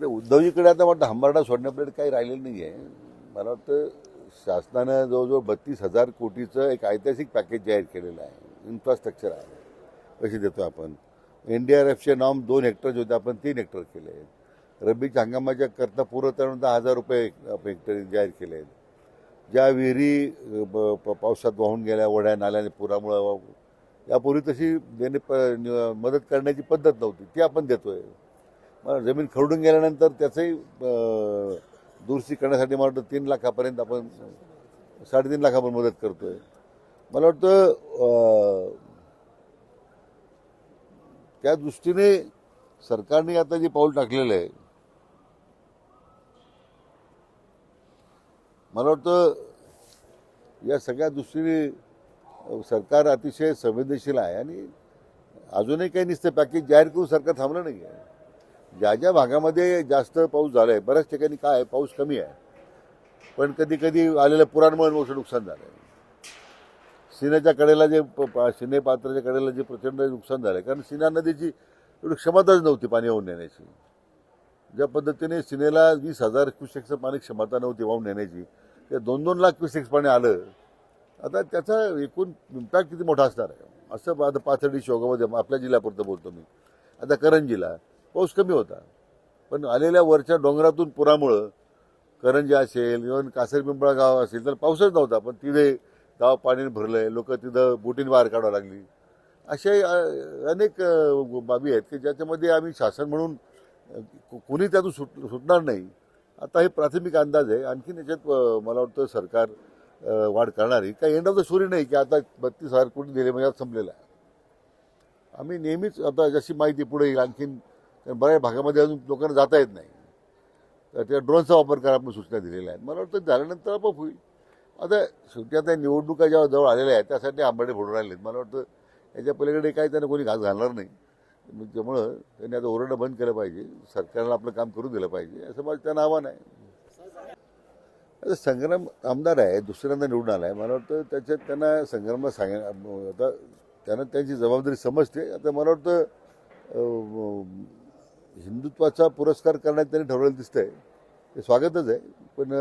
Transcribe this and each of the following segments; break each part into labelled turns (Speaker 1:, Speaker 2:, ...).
Speaker 1: तर उद्धवजीकडे आता वाटतं हंबरडा सोडण्यापर्यंत काही राहिलेलं नाही आहे मला वाटतं शासनानं जवळजवळ बत्तीस हजार कोटीचं एक ऐतिहासिक पॅकेज जाहीर केलेलं आहे. इन्फ्रास्ट्रक्चर आहे. पैसे देतो आपण. एन डी आर एफचे नॉम दोन हेक्टरचे होते आपण तीन हेक्टर केले. आहेत रब्बीच्या हंगामाच्या करता पूर्वतरण दहा हजार रुपये हेक्टर जाहीर केले. आहेत ज्या विहिरी प- पावसात वाहून गेल्या ओढ्या नाल्याने पुरामुळं यापूर्वी तशी देणे प मदत करण्याची पद्धत नव्हती. ती आपण देतोय. जमीन खरडून गेल्यानंतर त्याचंही दुरुस्ती करण्यासाठी मला वाटतं तीन लाखापर्यंत आपण साडेतीन लाखापर्यंत मदत करतोय. मला वाटतं त्या दृष्टीने सरकारने आता जे पाऊल टाकलेलं आहे मला वाटतं या सगळ्या दृष्टीने सरकार अतिशय संवेदनशील आहे आणि अजूनही काही नुसतं पॅकेज जाहीर करून सरकार थांबलं नाही आहे ज्या ज्या भागामध्ये जास्त पाऊस झाला आहे बऱ्याच ठिकाणी काय आहे पाऊस कमी आहे. पण कधी कधी आलेल्या पुराणमुळे मोठं नुकसान झालं आहे सिन्याच्या कडेला जे प- सिने पात्राच्या कडेला जे प्रचंड नुकसान झालं आहे कारण सिन्या नदीची एवढी क्षमताच नव्हती पाणी वाहून नेण्याची. ज्या पद्धतीने सिनेला वीस हजार क्युसेक्सचं पाणी क्षमता नव्हती वाहून नेण्याची ते दोन दोन लाख क्युसेक्स पाणी आलं आता त्याचा एकूण इम्पॅक्ट किती मोठा असणार आहे? असं आता पाथर्डी शोगामध्ये आपल्या जिल्ह्यापुरतं बोलतो मी. आता करंजीला पाऊस कमी होता. पण आलेल्या वरच्या डोंगरातून पुरामुळं करंजी असेल इव्हन कासरपिंपळा गाव असेल तर पाऊसच नव्हता. पण तिथे गाव पाण्याने भरलंय. लोक तिथं बोटीने बाहेर काढावं लागली. असे अनेक बाबी आहेत की ज्याच्यामध्ये आम्ही शासन म्हणून कोणी त्यातून सुट सुटणार नाही. आता हे प्राथमिक अंदाज आहे. आणखीन याच्यात मला वाटतं सरकार वाढ करणार. आहे काही एंड ऑफ द स्टोरी नाही की आता बत्तीस हजार कोटी दिले म्हणजे संपलेला आहे. आम्ही नेहमीच आता जशी माहिती पुढे येईल आणखीन कारण बऱ्याच भागामध्ये अजून लोकांना जाता येत नाही. तर त्या ड्रोनचा वापर करा आपण सूचना दिलेल्या आहेत. मला वाटतं झाल्यानंतर आपोआप होईल. आता शेवटी आता निवडणुका जेव्हा जवळ आलेल्या आहेत त्यासाठी आंबाडे फोडून राहिले आहेत. मला वाटतं याच्या पलीकडे काही त्यांना कोणी घास घालणार नाही. त्यामुळं त्यांनी आता ओरडणं बंद केलं पाहिजे. सरकारला आपलं काम करून दिलं पाहिजे. असं माझं त्यांना आव्हान आहे. आता संग्राम आमदार आहे दुसऱ्यांदा निवडून आला आहे मला वाटतं त्याच्यात त्यांना संग्रामला सांग आता त्यांना त्यांची जबाबदारी समजते. आता मला वाटतं हिंदुत्वाचा पुरस्कार करण्यात त्यांनी ठरवलेलं दिसतंय. ते स्वागतच आहे. पण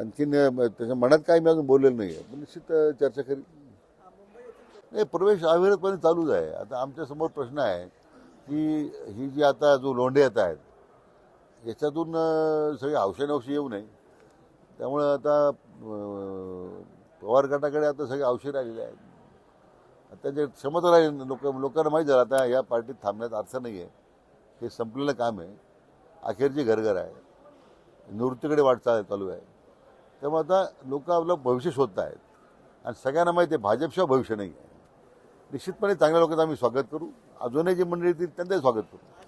Speaker 1: आणखीन त्याच्या मनात काय मी अजून बोललेलं नाही आहे पण निश्चित चर्चा करी. नाही प्रवेश अविरतपणे चालूच आहे. आता आमच्यासमोर प्रश्न आहे की ही जी आता जो लोंढे येत आहेत याच्यातून सगळी औषध येऊ नये. त्यामुळं आता पवार गटाकडे आता सगळे औषध आलेले आहेत. आता जे क्षमता राहील लोक लोकांना माहीत झालं आता या पार्टीत थांबण्यात अर्थ नाही आहे हे संपलेलं काम आहे. अखेरची घरघर आहे. निवृत्तीकडे वाटचाल चालू आहे. त्यामुळे आता लोक आपलं भविष्य शोधत आहेत. आणि सगळ्यांना माहिती आहे भाजपशिवाय भविष्य नाही आहे. निश्चितपणे चांगल्या लोकांचं आम्ही स्वागत करू. अजूनही जी मंडळी येतील त्यांचंही स्वागत करू.